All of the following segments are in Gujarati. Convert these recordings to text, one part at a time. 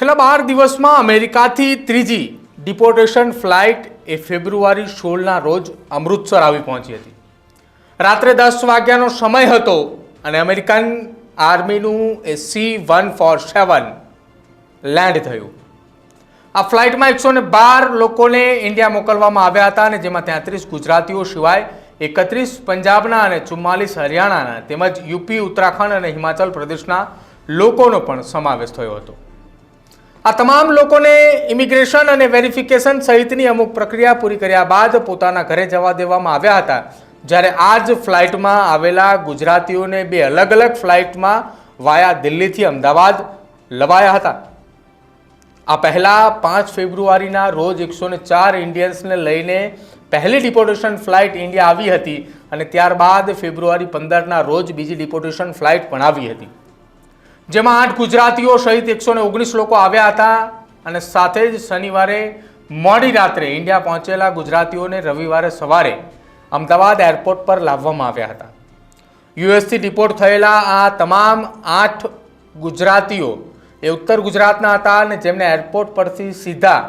છેલ્લા બાર દિવસમાં અમેરિકાથી ત્રીજી ડિપોર્ટેશન ફ્લાઇટ એ ફેબ્રુઆરી સોળના રોજ અમૃતસર આવી પહોંચી હતી. રાત્રે દસ વાગ્યાનો સમય હતો અને અમેરિકન આર્મીનું એ C one four seven land થયું. આ ફ્લાઇટમાં એકસો ને બાર લોકોને ઇન્ડિયા મોકલવામાં આવ્યા હતા અને જેમાં તેત્રીસ ગુજરાતીઓ સિવાય એકત્રીસ પંજાબના અને ચુમ્માલીસ હરિયાણાના તેમજ યુપી, ઉત્તરાખંડ અને હિમાચલ પ્રદેશના લોકોનો પણ સમાવેશ થયો હતો. આ તમામ લોકોને ઇમિગ્રેશન અને વેરિફિકેશન સહિતની અમુક પ્રક્રિયા પૂરી કર્યા બાદ પોતાના ઘરે જવા દેવામાં આવ્યા હતા. જ્યારે આ જ ફ્લાઇટમાં આવેલા ગુજરાતીઓને બે અલગ અલગ ફ્લાઇટમાં વાયા દિલ્હીથી અમદાવાદ લવાયા હતા. આ પહેલાં પાંચ ફેબ્રુઆરીના રોજ એકસો ને ચાર ઇન્ડિયન્સને લઈને પહેલી ડિપોર્ટેશન ફ્લાઇટ ઇન્ડિયા આવી હતી અને ત્યારબાદ ફેબ્રુઆરી પંદરના રોજ બીજી ડિપોર્ટેશન ફ્લાઇટ પણ આવી હતી. જેમાં આઠ ગુજરાતીઓ સહિત એકસો ઓગણીસ લોકો આવ્યા હતા અને સાથે જ શનિવારે મોડી રાત્રે ઇન્ડિયા પહોંચેલા ગુજરાતીઓને રવિવારે સવારે અમદાવાદ એરપોર્ટ પર લાવવામાં આવ્યા હતા. યુએસથી ડિપોર્ટ થયેલા આ તમામ આઠ ગુજરાતીઓ એ ઉત્તર ગુજરાતના હતા અને જેમને એરપોર્ટ પરથી સીધા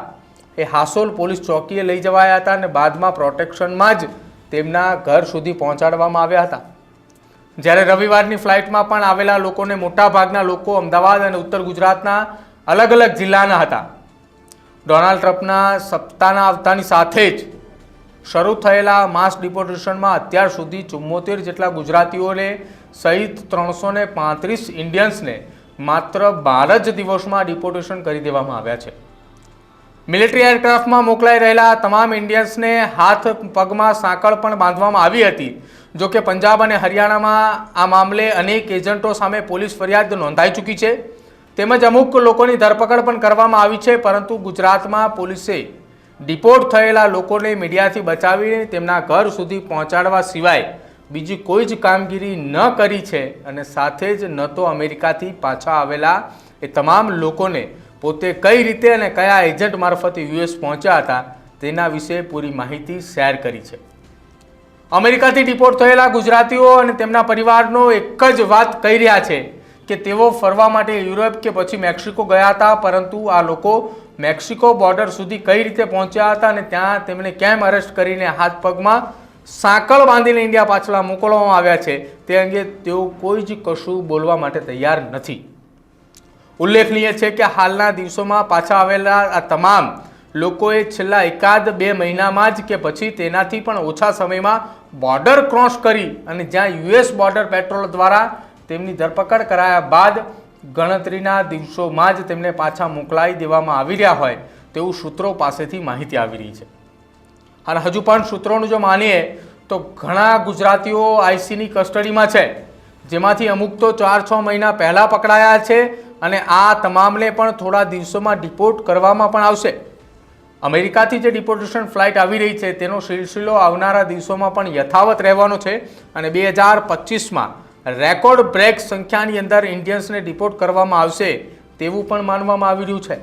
એ હાસોલ પોલીસ ચોકીએ લઈ જવાયા હતા અને બાદમાં પ્રોટેક્શનમાં જ તેમના ઘર સુધી પહોંચાડવામાં આવ્યા હતા. જ્યારે રવિવારની ફ્લાઇટમાં પણ આવેલા લોકોને મોટાભાગના લોકો અમદાવાદ અને ઉત્તર ગુજરાતના અલગ અલગ જિલ્લાના હતા. ડોનાલ્ડ ટ્રમ્પના સત્તાના આવતાની સાથે જ શરૂ થયેલા માસ ડિપોર્ટેશનમાં અત્યાર સુધી ચુમ્મોતેર જેટલા ગુજરાતીઓને સહિત ત્રણસો ને પાંત્રીસ ઇન્ડિયન્સને માત્ર બાર જ દિવસમાં ડિપોર્ટેશન કરી દેવામાં આવ્યા છે. મિલિટરી એરક્રાફ્ટમાં મોકલાઈ રહેલા તમામ ઇન્ડિયન્સને હાથ, પગમાં સાંકળ પણ બાંધવામાં આવી હતી. જો કે પંજાબ અને હરિયાણામાં આ મામલે અનેક એજન્ટો સામે પોલીસ ફરિયાદ નોંધાઈ ચૂકી છે. તેમજ અમુક લોકોની ધરપકડ પણ કરવામાં આવી છે, પરંતુ ગુજરાતમાં પોલીસે ડિપોર્ટ થયેલા લોકોને મીડિયાથી બચાવીને તેમના ઘર સુધી પહોંચાડવા સિવાય બીજી કોઈ જ કામગીરી ન કરી છે અને સાથે જ ન તો અમેરિકાથી પાછા આવેલા એ તમામ લોકોને પોતે કઈ રીતે અને કયા એજન્ટ મારફતે યુએસ પહોંચ્યા હતા તેના વિશે પૂરી માહિતી શેર કરી છે. અમેરિકાથી ડિપોર્ટ થયેલા ગુજરાતીઓ અને તેમના પરિવારનો એક જ વાત કહી રહ્યા છે કે તેઓ ફરવા માટે યુરોપ કે પછી મેક્સિકો ગયા હતા, પરંતુ આ લોકો મેક્સિકો બોર્ડર સુધી કઈ રીતે પહોંચ્યા હતા અને ત્યાં તેમને કેમ અરેસ્ટ કરીને હાથ પગમાં સાંકળ બાંધીને ઇન્ડિયા પાછળ મોકલવામાં આવ્યા છે તે અંગે તેઓ કોઈ જ કશું બોલવા માટે તૈયાર નથી. ઉલ્લેખનીય છે કે હાલના દિવસોમાં પાછા આવેલા આ તમામ લોકોએ છેલ્લા એકાદ બે મહિનામાં જ કે પછી તેનાથી પણ ઓછા સમયમાં બોર્ડર ક્રોસ કરી અને જ્યાં યુએસ બોર્ડર પેટ્રોલ દ્વારા તેમની ધરપકડ કરાયા બાદ ગણતરીના દિવસોમાં જ તેમને પાછા મોકલાઈ દેવામાં આવી રહ્યા હોય તેવું સૂત્રો પાસેથી માહિતી આવી રહી છે. અને હજુ પણ સૂત્રોનું જો માનીએ તો ઘણા ગુજરાતીઓ આઈસીની કસ્ટડીમાં છે, જેમાંથી અમુક તો ચાર છ મહિના પહેલાં પકડાયા છે અને આ તમામને પણ થોડા દિવસોમાં ડિપોર્ટ કરવામાં પણ આવશે. અમેરિકાથી જે ડિપોર્ટેશન ફ્લાઇટ આવી રહી છે, તેનો સિલસિલો આવનારા દિવસોમાં પણ યથાવત રહેવાનો છે અને બે હજાર પચીસમાં રેકોર્ડ બ્રેક સંખ્યાની અંદર ઇન્ડિયન્સને ડિપોર્ટ કરવામાં આવશે તેવું પણ માનવામાં આવી રહ્યું છે.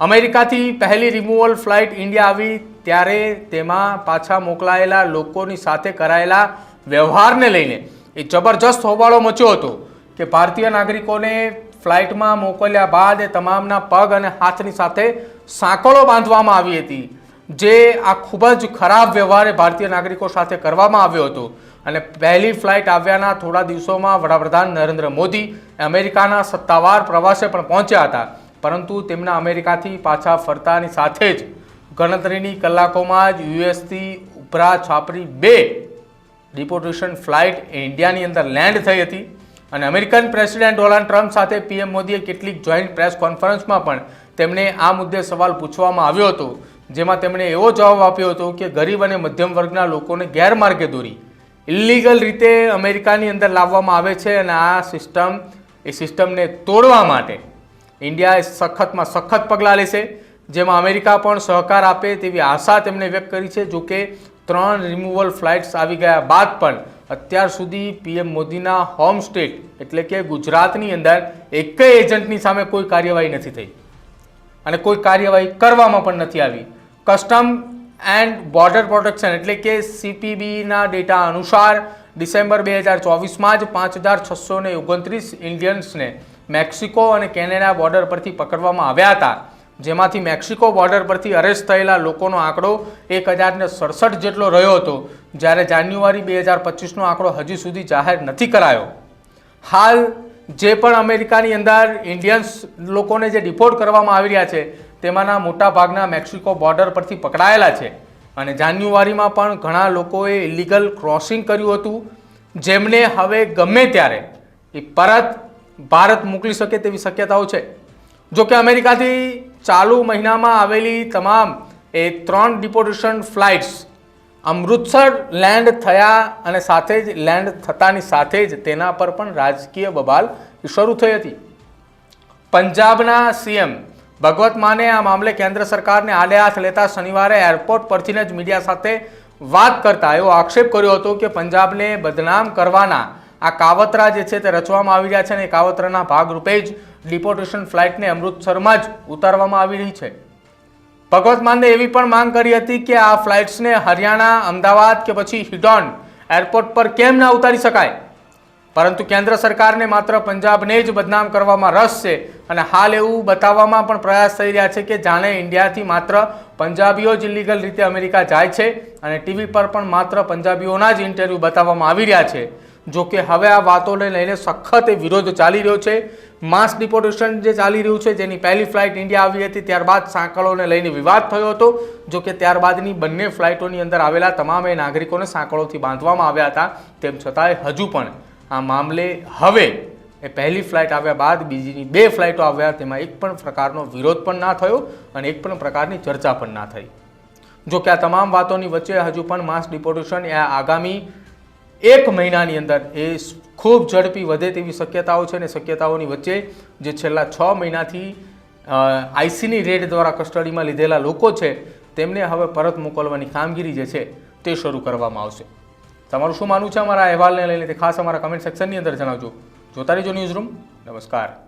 અમેરિકાથી પહેલી રિમૂવલ ફ્લાઇટ ઇન્ડિયા આવી ત્યારે તેમાં પાછા મોકલાયેલા લોકોની સાથે કરાયેલા વ્યવહારને લઈને એ જબરજસ્ત હોબાળો મચ્યો હતો કે ભારતીય નાગરિકોને ફ્લાઇટમાં મોકલ્યા બાદ તમામના પગ અને હાથની સાથે સાંકળો બાંધવામાં આવી હતી, જે આ ખૂબ જ ખરાબ વ્યવહાર ભારતીય નાગરિકો સાથે કરવામાં આવ્યો હતો. અને પહેલી ફ્લાઇટ આવ્યાના થોડા દિવસોમાં વડાપ્રધાન નરેન્દ્ર મોદી અમેરિકાના સત્તાવાર પ્રવાસે પણ પહોંચ્યા હતા. પરંતુ તેમના અમેરિકાથી પાછા ફરતાની સાથે જ ગણતરીની કલાકોમાં જ યુએસથી ઉપરા છાપરી બે ડિપોર્ટેશન ફ્લાઇટ ઇન્ડિયાની અંદર લેન્ડ થઈ હતી. અને અમેરિકન પ્રેસિડેન્ટ ડોનાલ્ડ ટ્રમ્પ સાથે પીએમ મોદીએ કેટલીક જોઈન્ટ પ્રેસ કોન્ફરન્સમાં પણ તેમને આ મુદ્દે સવાલ પૂછવામાં આવ્યો હતો, જેમાં તેમણે એવો જવાબ આપ્યો હતો કે ગરીબ અને મધ્યમ વર્ગના લોકોને ગેરમાર્ગે દોરી. ઇલીગલ રીતે અમેરિકાની અંદર લાવવામાં આવે છે અને આ સિસ્ટમ, એ સિસ્ટમને તોડવા માટે ઇન્ડિયા સખતમાં સખત પગલાં લેશે, જેમાં અમેરિકા પણ સહકાર આપે તેવી આશા તેમણે વ્યક્ત કરી છે, જોકે ત્રણ રિમૂવલ ફ્લાઇટ્સ આવી ગયા બાદ પણ અત્યાર સુધી પીએમ મોદીના હોમ સ્ટેટ એટલે કે ગુજરાતની અંદર એકેય એજન્ટની સામે કોઈ કાર્યવાહી નથી થઈ. અને કોઈ કાર્યવાહી કરવામાં પણ નથી આવી. કસ્ટમ એન્ડ બોર્ડર પ્રોટેક્શન એટલે કે સીપીબીના ડેટા અનુસાર ડિસેમ્બર બે હજાર ચોવીસમાં જ પાંચ હજાર છસો ને ઓગણત્રીસ ઇન્ડિયન્સને મેક્સિકો અને કેનેડા બોર્ડર પરથી પકડવામાં આવ્યા હતા. જેમાંથી મેક્સિકો બોર્ડર પરથી અરેસ્ટ થયેલા લોકોનો આંકડો એક હજારને સડસઠ જેટલો રહ્યો હતો, જ્યારે જાન્યુઆરી બે હજાર પચીસનો આંકડો હજી સુધી જાહેર નથી કરાયો. હાલ જે પણ અમેરિકાની અંદર ઇન્ડિયન્સ લોકોને જે ડિપોર્ટ કરવામાં આવી રહ્યા છે, તેમાંના મોટા ભાગના મેક્સિકો બોર્ડર પરથી પકડાયેલા છે. અને જાન્યુઆરીમાં પણ ઘણા લોકોએ ઇલીગલ ક્રોસિંગ કર્યું હતું, જેમને હવે ગમે ત્યારે એ પરત ભારત મોકલી શકે તેવી શક્યતાઓ છે. જો કે અમેરિકાથી ચાલુ મહિનામાં આવેલી તમામ એ ત્રણ ડિપોટેશન ફ્લાઇટ્સ અમૃતસર લેન્ડ થયા અને સાથે જ લેન્ડ થતાની સાથે જ તેના પર પણ રાજકીય બબાલ શરૂ થઈ હતી. પંજાબના સીએમ ભગવત માને આ મામલે કેન્દ્ર સરકારને આડે હાથ લેતા શનિવારે એરપોર્ટ પરથી જ મીડિયા સાથે વાત કરતા એવો આક્ષેપ કર્યો હતો કે પંજાબને બદનામ કરવાના આ કાવતરા જે છે તે રચવામાં આવી રહ્યા છે અને કાવતરાના ભાગરૂપે જ ડિપોર્ટેશન ફ્લાઇટને અમૃતસરમાં જ ઉતારવામાં આવી રહી છે. ભગવત માનને એવી પણ માંગ કરી હતી કે આ ફ્લાઇટ્સને હરિયાણા, અમદાવાદ કે પછી હિડોન એરપોર્ટ પર કેમ ના ઉતારી શકાય? પરંતુ કેન્દ્ર સરકારને માત્ર પંજાબને જ બદનામ કરવામાં રસ છે અને હાલ એવું બતાવવામાં પણ પ્રયાસ થઈ રહ્યા છે કે જાણે ઇન્ડિયાથી માત્ર પંજાબીઓ જ ઇલીગલ રીતે અમેરિકા જાય છે અને ટીવી પર પણ માત્ર પંજાબીઓના જ ઇન્ટરવ્યૂ બતાવવામાં આવી રહ્યા છે. જો કે હવે આ વાતોને લઈને સખત વિરોધ ચાલી રહ્યો છે. માસ ડિપોર્ટેશન જે ચાલી રહ્યું છે, જેની પહેલી ફ્લાઇટ ઇન્ડિયા આવી હતી, ત્યારબાદ સાંકળોને લઈને વિવાદ થયો હતો. જો કે ત્યારબાદની બંને ફ્લાઇટોની અંદર આવેલા તમામ નાગરિકોને સાંકળોથી બાંધવામાં આવ્યા હતા. તેમ છતાંય હજુ પણ આ મામલે હવે એ પહેલી ફ્લાઇટ આવ્યા બાદ બીજીની બે ફ્લાઇટો આવ્યા, તેમાં એક પણ પ્રકારનો વિરોધ પણ ના થયો અને એક પણ પ્રકારની ચર્ચા પણ ના થઈ. જો કે આ તમામ વાતોની વચ્ચે હજુ પણ માસ ડિપોર્ટેશન એ આગામી એક મહિનાની અંદર એ ખૂબ ઝડપી વધે તેવી શક્યતાઓ છે અને શક્યતાઓની વચ્ચે જે છેલ્લા છ મહિનાથી આઈસીની રેડ દ્વારા કસ્ટડીમાં લીધેલા લોકો છે, તેમને હવે પરત મોકલવાની કામગીરી જે છે તે શરૂ કરવામાં આવશે. તમારું શું માનવું છે? અમારા અહેવાલને લઈને તે ખાસ અમારા કમેન્ટ સેક્શનની અંદર જણાવજો. જોતા રહેજો ન્યૂઝ રૂમ નમસ્કાર.